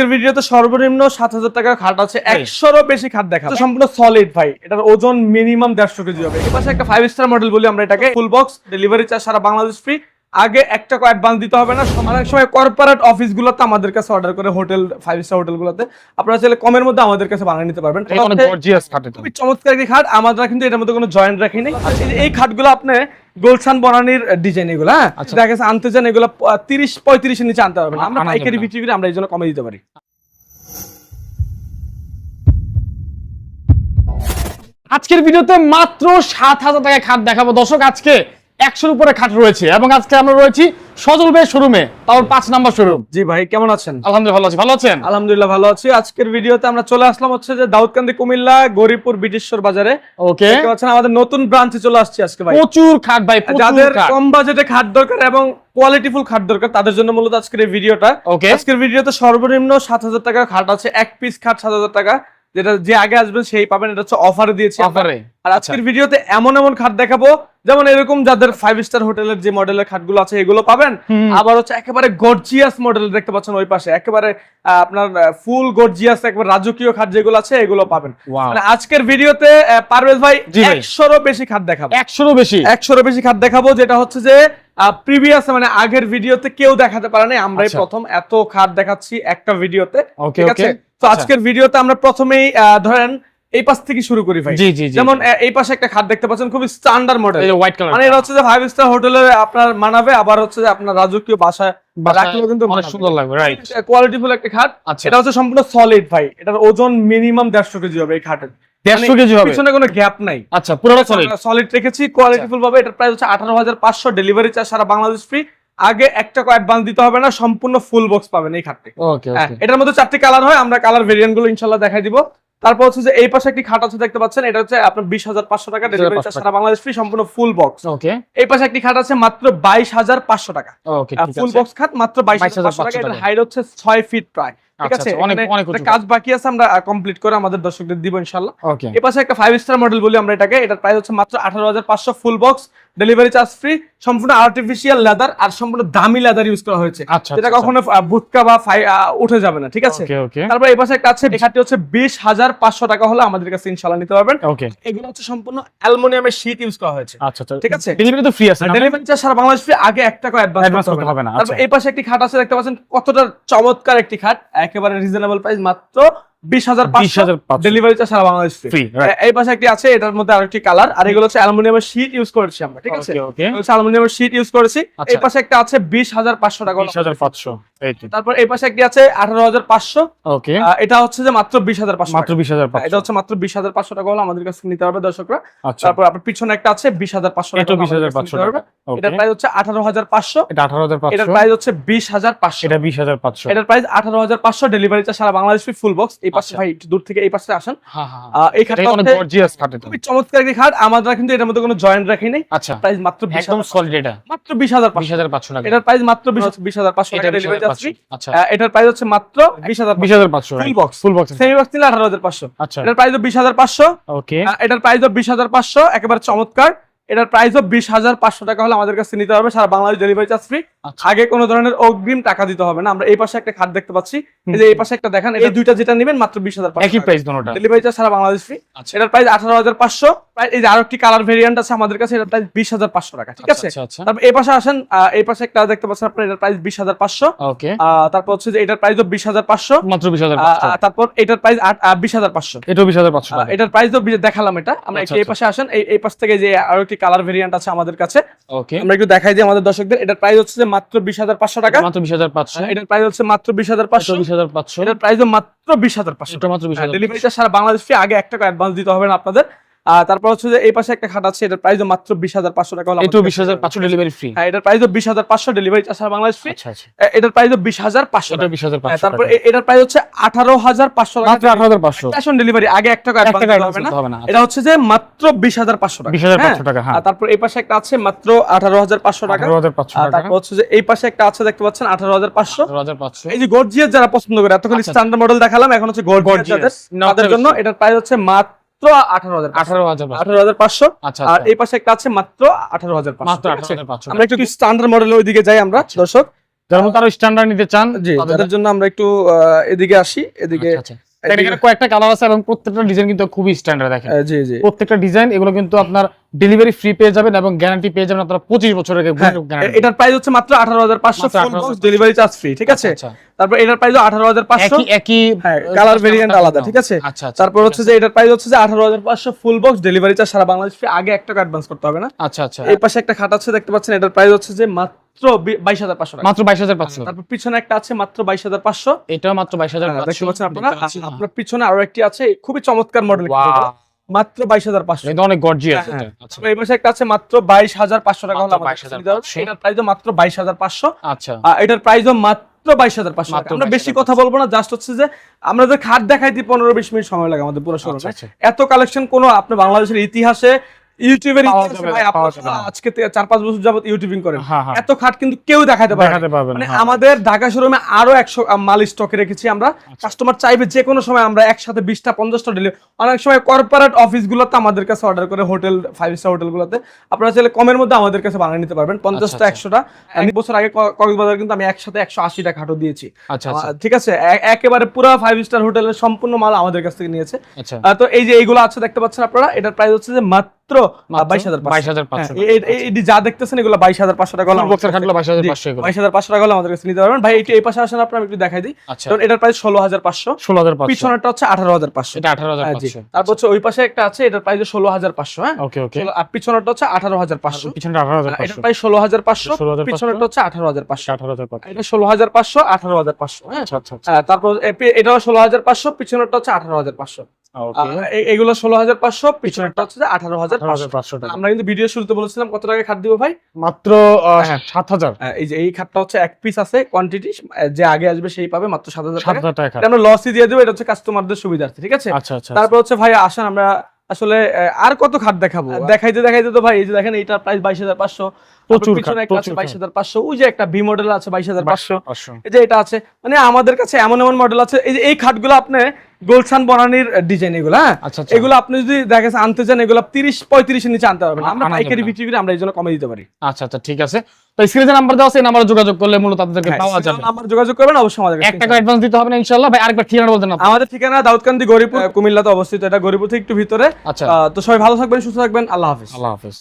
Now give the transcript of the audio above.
আজকের ভিডিওতে সর্বনিম্ন সাত হাজার টাকা খাট আছে। একশোরও বেশি খাট দেখা সম্পূর্ণ সলিড ভাই। এটার ওজন মিনিমাম দেড়শো কেজি হবে। এর পাশে একটা ফাইভ স্টার মডেল বলি আমরা এটাকে। ফুল বক্স ডেলিভারি চার্জ সারা বাংলাদেশ ফ্রি আগে এক টাকা অ্যাডভান্স দিতে হবে না। অনেক সময় কর্পোরেট অফিসগুলোতে আমাদের কাছে অর্ডার করে হোটেল ফাইভ স্টার হোটেলগুলোতে আপনারা চাইলে কমের মধ্যে আমাদের কাছে বানিয়ে নিতে পারবেন। খাট খুবই চমৎকার একটি খাট। আমরা কিন্তু এটার মধ্যে কোনো জয়েন্ট রাখি নাই। আচ্ছা, এই- এই খাটগুলো আপনি গোলসান বনানির ডিজাইন এগুলো হ্যাঁ? আচ্ছা। দেখা গেছে আনতে চান এগুলো তিরিশ পঁয়ত্রিশের নিচে আনতে পারবেন। আমরা পাইকারি বিক্রি করে আমরা এই জন্য কমে দিতে পারি। আজকের ভিডিওতে মাত্র সাত হাজার টাকায় খাট দেখাবো। দর্শক আজকে একশোর উপরে খাট রয়েছে এবং আজকে আমরা রয়েছি সজল বে শোরুমে তার পাঁচ নাম্বার শোরুম জি ভাই কেমন আছেন? আলহামদুলিল্লাহ ভালো আছি। ভালো আছেন? আলহামদুলিল্লাহ ভালো আছি। আজকের ভিডিওতে আমরা চলে আসলাম হচ্ছে যে দাউদকান্দি কুমিল্লা গরিপুর ব্রিটিশ্বর বাজারে। ওকে। পাচ্ছেন আমাদের নতুন ব্রাঞ্চে চলে আসছি আজকে ভাই। প্রচুর খাট ভাই যাদের কম বাজেটে খাট দরকার এবং কোয়ালিটিফুল খাট দরকার তাদের জন্য মূলত আজকের এই ভিডিওটা। ওকে। আজকের ভিডিওতে সর্বনিম্ন সাত হাজার টাকা খাট আছে এক পিস খাট সাত হাজার টাকা। যেটা যে আগে আসবেন সেই পাবেন এটা হচ্ছে অফারে দিয়েছি অফারে আর আজকের ভিডিওতে এমন এমন খাট দেখাবো যেমন এরকম যাদের ফাইভ স্টার হোটেলের যে মডেলের খাটগুলো আছে এগুলো পাবেন। আবার হচ্ছে একেবারে গর্জিয়াস মডেল দেখতে পাচ্ছেন ওই পাশে। একেবারে আপনার ফুল গর্জিয়াস একবার রাজকীয় খাট যেগুলো আছে এগুলো পাবেন। মানে আজকের ভিডিওতে পারভেজ ভাই। একশোরও বেশি খাট দেখাবো। একশোরও বেশি। একশোরও বেশি খাট দেখাবো যেটা হচ্ছে যে প্রিভিয়াস মানে আগের ভিডিওতে কেউ দেখাতে পারে নাই আমরাই আচ্ছা। প্রথম এত খাট দেখাচ্ছি একটা ভিডিওতে। ঠিক আছে? তো আজকের ভিডিওতে আমরা প্রথমেই ধরেন এই পাশ থেকে শুরু করি ভাই। জি জি জি যেমন এই পাশে একটা খাট দেখতে পাচ্ছেন খুবই স্ট্যান্ডার্ড মডেল এই যে হোয়াইট কালার মানে এটা হচ্ছে যে ফাইভ স্টার হোটেলে আপনার মানাবে আবার হচ্ছে যে আপনার রাজকীয় বাসায় রাখলেও কিন্তু অনেক সুন্দর লাগবে রাইট কোয়ালিটিফুল একটা খাট। আচ্ছা। এটা হচ্ছে সম্পূর্ণ সলিড ভাই। এটার ওজন মিনিমাম দেড়শো কেজি হবে এই খাটের। দেড়শো কেজি হবে? পিছনে কোনো গ্যাপ নাই। আচ্ছা পুরোটা সলিড সলিড রেখেছি কোয়ালিটিফুল ভাবে। এটার প্রাইস হচ্ছে আঠারো হাজার পাঁচশো ডেলিভারি চার্জ সারা বাংলাদেশ ফ্রি আগে একটা অ্যাডভান্স দিতে হবে না সম্পূর্ণ ফুল বক্স পাবেন এই খাটটি। হ্যাঁ, এটার মধ্যে চারটি কালার হয় আমরা কালার ভেরিয়েন্টগুলো ইনশাল্লাহ দেখাই দিব। তারপর হচ্ছে যে এই পাশে একটি খাট আছে দেখতে পাচ্ছেন এটা হচ্ছে আপনার বিশ হাজার পাঁচশো টাকা ডেলিভারি চার্জ সারা বাংলাদেশ ফ্রি সম্পূর্ণ ফুল বক্স এই পাশে একটি খাট আছে মাত্র বাইশ হাজার পাঁচশো টাকা। ফুল বক্স খাট মাত্র বাইশ হাজার পাঁচশো টাকা। এটার। হাইট হচ্ছে ছয় ফিট প্রায়। ঠিক আচ্ছা, আছে? আচ্ছা, অনেক- এখানে অনেক উঁচু। একটা কাজ বাকি আছে আমরা কমপ্লিট করে আমাদের দর্শকদের দিব ইনশাল্লাহ ওকে পাশে একটা ফাইভ স্টার মডেল বলি আমরা এটাকে। এটার প্রাইস হচ্ছে মাত্র আঠারো হাজার পাঁচশো full box delivery charge free সম্পূর্ণ আর্টিফিশিয়াল লেদার আর সম্পূর্ণ দামি লেদার ইউজ করা হয়েছে। আচ্ছা যেটা কখনো বুটকা বা উঠে যাবে না ঠিক আছে? ওকে ওকে তারপর এই পাশে একটা আছে এখানে হচ্ছে বিশ হাজার পাঁচশো টাকা হলে আমাদের কাছে ইনশাল্লাহ নিতে পারবেন। এগুলো হচ্ছে সম্পূর্ণ অ্যালুমিনিয়ামের শীট ইউজ করা হয়েছে। ঠিক আছে? ডেলিভারি তো ফ্রি আছে ডেলিভারি চার্জ সারা বাংলাদেশ free, আগে এক টাকা অ্যাডভান্স করতে হবে না, তারপর। এই পাশে একটি খাট আছে দেখতে পাচ্ছেন কতটা চমৎকার একটি খাট। একেবারে রিজনেবল প্রাইস মাত্র বিশ হাজার বিশ হাজার ডেলিভারি চার্জ সারা বাংলাদেশ ফ্রি এই পাশে একটি আছে এটার মধ্যে আরেকটি কালার আর এগুলো হচ্ছে অ্যালুমিনিয়ামের শীট ইউজ করেছি আমরা ঠিক আছে ওকে ওকে এগুলো হচ্ছে অ্যালুমিনিয়ামের শীট ইউজ করেছি আচ্ছা। এই পাশে একটা আছে বিশ হাজার পাঁচশো টাকা বিশ হাজার পাঁচশো তারপর এই পাশে একটি আছে আঠারো হাজার পাঁচশো ওকে এটা হচ্ছে যে মাত্র বিশ হাজার পাঁচশো মাত্র বিশ হাজার এটা হচ্ছে মাত্র বিশ হাজার পাঁচশো টাকা হলে আমাদের কাছে নিতে পারবে দর্শকরা আচ্ছা তারপর আপনার পিছনে একটা আছে বিশ হাজার পাঁচশো বিশ হাজার পাঁচশো টাকা এটার প্রাইস হচ্ছে আঠারো হাজার পাঁচশো এটা আঠারো হাজার এটার প্রাইস হচ্ছে বিশ হাজার পাঁচশো এটা বিশ হাজার পাঁচশো এটার প্রাইস আঠারো হাজার পাঁচশো ডেলিভারি চার্জ সারা বাংলাদেশ ফুল বক্স এই পাশে আচ্ছা। ভাই একটু দূর থেকে এই পাশে আসেন। হ্যাঁ হ্যাঁ আহ, এই খাটটা অনেক হচ্ছে গর্জিয়াস খাট খুবই চমৎকার একটি খাট। আমরা কিন্তু এটার মধ্যে কোনো জয়েন্ট রাখি নাই। আচ্ছা। প্রাইস মাত্র একদম সলিড এটা। মাত্র বিশ হাজার বিশ হাজার পাঁচশো টাকা এটার প্রাইস মাত্র বিশ বিশ হাজার পাঁচশো এটা টাকা ডেলিভারি আচ্ছা। এটার প্রাইস হচ্ছে মাত্র বিশ হাজার বিশ হাজার পাঁচশো full box full box semi box নিলে আঠারো হাজার পাঁচশো। আচ্ছা। এটার প্রাইস বিশ হাজার পাঁচশো। ওকে এটার প্রাইস বিশ হাজার পাঁচশো। একেবারে চমৎকার। এটার প্রাইস বিশ হাজার পাঁচশো টাকা হলে আমাদের কাছে নিতে হবে। সারা বাংলাদেশ ডেলিভারি চার্জ ফ্রি। আগে কোনো ধরনের অগ্রিম টাকা দিতে হবে না। আমরা এই পাশে একটা খাট দেখতে পাচ্ছি। এই যে এই পাশে একটা দেখেন এই দুইটা যেটা নেবেন মাত্র বিশ হাজার একই প্রাইস দোনোটা ডেলিভারি চার্জ সারা বাংলাদেশ ফ্রি আচ্ছা। এটার প্রাইস আঠারো হাজার পাঁচশো। এই যে আরও একটি কালার ভেরিয়েন্ট আছে আমাদের কাছে এটার প্রাইস বিশ হাজার পাঁচশো টাকা। ঠিক আছে? আচ্ছা আচ্ছা। তারপর এই পাশে আসেন এই পাশে একটা দেখতে পাচ্ছেন আপনার এটার প্রাইস বিশ হাজার পাঁচশো। ওকে তারপর হচ্ছে যে এটার প্রাইস বিশ হাজার পাঁচশো। মাত্র বিশ হাজার তারপর এটার প্রাইস বিশ হাজার পাঁচশো। এটাও বিশ হাজার পাঁচশো এটার প্রাইস দেখালাম এটা। আমরা এই পাশে আসেন এই এই পাশ থেকে যে আরও একটি কালার ভেরিয়েন্ট আছে আমাদের কাছে। ওকে আমরা একটু দেখাই দিই আমাদের দর্শকদের এটার প্রাইস হচ্ছে যে মাত্র বিশ হাজার পাঁচশো টাকা। মাত্র বিশ হাজার পাঁচশো। এটার প্রাইস হচ্ছে মাত্র বিশ হাজার পাঁচশো। বিশ হাজার পাঁচশো। এটার প্রাইস মাত্র বিশ হাজার পাঁচশো। এটা মাত্র বিশ হাজার ডেলিভারিটা সারা বাংলাদেশ ফ্রি আগে একটা টাকা অ্যাডভান্স দিতে হবে না আপনাদের। তারপর হচ্ছে যে এই পাশে একটা খাট আছে এটার প্রাইস মাত্র বিশ হাজার পাঁচশো টাকা হলে বিশ হাজার পাঁচশো ডেলিভারি ফ্রি হ্যাঁ এটার প্রাইস বিশ হাজার পাঁচশো ডেলিভারি বাংলাদেশ ফ্রি আচ্ছা আচ্ছা এটার প্রাইস বিশ হাজার পাঁচশো বিশ হাজার হ্যাঁ, তারপর এটার প্রাইস হচ্ছে আঠারো হাজার পাঁচশো মাত্র আঠারো হাজার পাঁচশো ক্যাশ অন ডেলিভারি আগে এক টাকা হবে না এটা হচ্ছে যে মাত্র বিশ হাজার পাঁচশো টাকা বিশ হাজার হ্যাঁ? পাঁচশো টাকা হ্যাঁ তারপর এই পাশে একটা আছে মাত্র আঠারো হাজার পাঁচশো টাকা তারপর হচ্ছে যে এই পাশে একটা আছে দেখতে পাচ্ছেন আঠারো হাজার পাঁচশো এই যে গর্জিয়াস যারা পছন্দ করে এতক্ষণ আচ্ছা। স্ট্যান্ডার্ড মডেল দেখালাম এখন হচ্ছে গর্জিয়াস তাদের জন্য এটার প্রাইস হচ্ছে মাত্র আঠারো হাজার আঠারো হাজার পাঁচশো। আঠারো হাজার পাঁচশো। আচ্ছা আর আচ্ছা। এই পাশে একটা আছে মাত্র আঠারো হাজার মাত্র আমরা একটু স্ট্যান্ডার্ড মডেলের ওইদিকে যাই আমরা দর্শক। যারা তারা স্ট্যান্ডার্ড নিতে চান জি তাদের- তাদের জন্য আমরা একটু এদিকে আসি এদিকে আচ্ছা, আচ্ছা। কয়েকটা কালার আছে এবং প্রত্যেকটা ডিজাইন কিন্তু খুবই স্ট্যান্ডার্ড দেখেন। জি জি। প্রত্যেকটা ডিজাইন এগুলো কিন্তু আপনার ডেলিভারি ফ্রি পেয়ে যাবেন এবং গ্যারান্টি পেয়ে যাবেন আপনারা পঁচিশ বছরের হ্যাঁ, গ্যারান্টি এটার প্রাইস হচ্ছে মাত্র আঠারো হাজার পাঁচশো ডেলিভারি চার্জ ফ্রি ঠিক আছে? তারপর এটার প্রাইস আঠারো হাজার পাঁচশো। একই একই হ্যাঁ কালার ভেরিয়েন্ট আলাদা ঠিক আছে? আচ্ছা আচ্ছা তারপর হচ্ছে যে এটার প্রাইস হচ্ছে যে আঠারো হাজার পাঁচশো ফুল বক্স ডেলিভারি চার্জ সারা বাংলাদেশ free। আগে এক টাকা অ্যাডভান্স করতে হবে না? আচ্ছা আচ্ছা। এই পাশে একটা খাট আছে দেখতে পাচ্ছেন এটার প্রাইস হচ্ছে যে মাত্র বাইশ হাজার পাঁচশো টাকা। মাত্র বাইশ হাজার পাঁচশো। তারপর পিছনে একটা আছে মাত্র বাইশ হাজার পাঁচশো। এটাও মাত্র বাইশ হাজার আপনারা? আপনার পিছনে আরও একটি আছে খুবই চমৎকার মডেল মাত্র বাইশ হাজার পাঁচশো এটা অনেক গর্জিয়াস হ্যাঁ, এই পাশে একটা আছে মাত্র বাইশ হাজার পাঁচশো টাকা। হলো আমাদের কাছে 22,500 নিতে পারবেন। এটার মাত্র বাইশ হাজার পাঁচশো। আচ্ছা। এটার প্রাইস মাত্র বাইশ হাজার পাঁচশো আমরা বেশি কথা বলব না জাস্ট হচ্ছে যে আমাদের খাট দেখাইতে পনেরো বিশ মিনিট সময় লাগে আমাদের পুরো আচ্ছা, আচ্ছা। এত কালেকশন কোনো আপনার বাংলাদেশের ইতিহাসে ইউটিউবের আজকে চার পাঁচ বছর যাবত ইউটিউবিং করেন। হ্যাঁ, হ্যাঁ। এত খাট কিন্তু কেউ দেখাতে পারে মানে হ্যাঁ। আমাদের ঢাকা শোরুমে আরও একশো মাল স্টকে রেখেছি আমরা। কাস্টমার চাইবে যে কোনো সময় আমরা একসাথে বিশটা পঞ্চাশটা ডেলিভারি অনেক সময় কর্পোরেট আমাদের কাছে অর্ডার করে হোটেল ফাইভ স্টার আপনারা চাইলে কমের মধ্যে আমাদের কাছে বানিয়ে নিতে পারবেন পঞ্চাশটা আচ্ছা। একশোটা। এক বছর আগে কক্সবাজার কিন্তু আমি একসাথে একশো আশিটা খাটও দিয়েছি। আচ্ছা আচ্ছা। ঠিক আছে? একেবারে পুরো ফাইভ স্টার হোটেলের সম্পূর্ণ মাল আমাদের কাছ থেকে নিয়েছে। আচ্ছা। তো এই যে এইগুলো আছে দেখতে পাচ্ছেন আপনারা? এটার প্রাইস হচ্ছে যে মাত্র বাইশ হাজার বাইশ হাজার পাঁচশো যা দেখতেছেন এগুলো বাইশ হাজার পাঁচশো টাকা বক্সের খাটগুলো বাইশ হাজার পাঁচশো বাইশ হাজার পাঁচশো টাকা আমাদের কাছে নিতে পারবেন ভাই একটু এই পাশে আসেন আপনার একটু দেখাই দিই আচ্ছা কারণ এটার প্রাইস ষোলো হাজার পাঁচশো ষোলো হাজার পিছনেরটা হচ্ছে আঠারো হাজার পাঁচশো এটা আঠারো হাজার হ্যাঁ, তারপর হচ্ছে ওই পাশে একটা আছে এটার প্রাইস ষোলো হাজার পাঁচশো হ্যাঁ ওকে ওকে আর পিছনেরটা হচ্ছে আঠারো হাজার পাঁচশো পিছনে আঠারো হাজার এটার পাঁচশো প্রাইস ষোলো হাজার পাঁচশো 16,500 পিছনেরটা হচ্ছে আঠারো হাজার পাঁচশো আঠারো হাজার এটা ষোলো হাজার পাঁচশো আঠারো হাজার পাঁচশো হ্যাঁ আচ্ছা আচ্ছা আচ্ছা হ্যাঁ, তারপর এ- এটাও ষোলো হাজার পাঁচশো পিছনেরটা হচ্ছে আঠারো হাজার পাঁচশো এগুলো ষোলো হাজার পাঁচশো পিছনেরটা হচ্ছে আঠারো হাজার পাঁচশো। টাকা। আমরা কিন্তু ভিডিও শুরুতে বলেছিলাম কত টাকা খাট দিব ভাই? মাত্র সাত হাজার। এই যে এই খাটটা হচ্ছে এক পিস আছে কোয়ান্টিটি যে আগে আসবে সেই পাবে মাত্র সাত হাজার টাকা। আমরা লসই দিয়ে দেবো এটা হচ্ছে কাস্টমারদের সুবিধার্থে ঠিক আছে? আচ্ছা আচ্ছা তারপর হচ্ছে ভাই আসেন আমরা আসলে আর কত খাট দেখাবো? দেখাইতে দেখাইতে তো ভাই এই যে দেখেন এইটার প্রাইস বাইশ হাজার পাঁচশো। প্রচুর পিছনে একটা আছে প্রচুর বাইশ হাজার পাঁচশো ওই যে একটা ভি মডেল আছে বাইশ হাজার পাঁচশো। পাঁচশো। এই যে এটা আছে মানে আমাদের কাছে এমন এমন মডেল আছে এই যে এই খাটগুলো আপনি গোলসান বনানির ডিজাইন এগুলো হ্যাঁ? আচ্ছা, আচ্ছা। এগুলো আপনি যদি দেখেন আনতে চান এগুলো তিরিশ পঁয়ত্রিশের নিচে আনতে পারবেন। আমরা পাইকারি বিক্রি করে আমরা এই জন্য কমে দিতে পারি। আচ্ছা আচ্ছা ঠিক আছে। তো স্ক্রিনে যে নাম্বার দেওয়া আছে এই নাম্বারে যোগাযোগ করলে মূলত পাওয়া যাবে। আমার যোগাযোগ করবেন অবশ্যই আমাদের টাকা অ্যাডভান্স দিতে হবে না ইনশাআল্লাহ। ভাই আরেকবার ঠিকানা আমাদের ঠিকানা দাউদকান্দি গরিপুর কুমিল্লাতে অবস্থিত। এটা গরিপুর থেকে একটু ভিতরে। আচ্ছা। তো সবাই ভালো থাকবেন সুস্থ থাকবেন। আল্লাহ হাফিজ। আল্লাহ হাফেজ।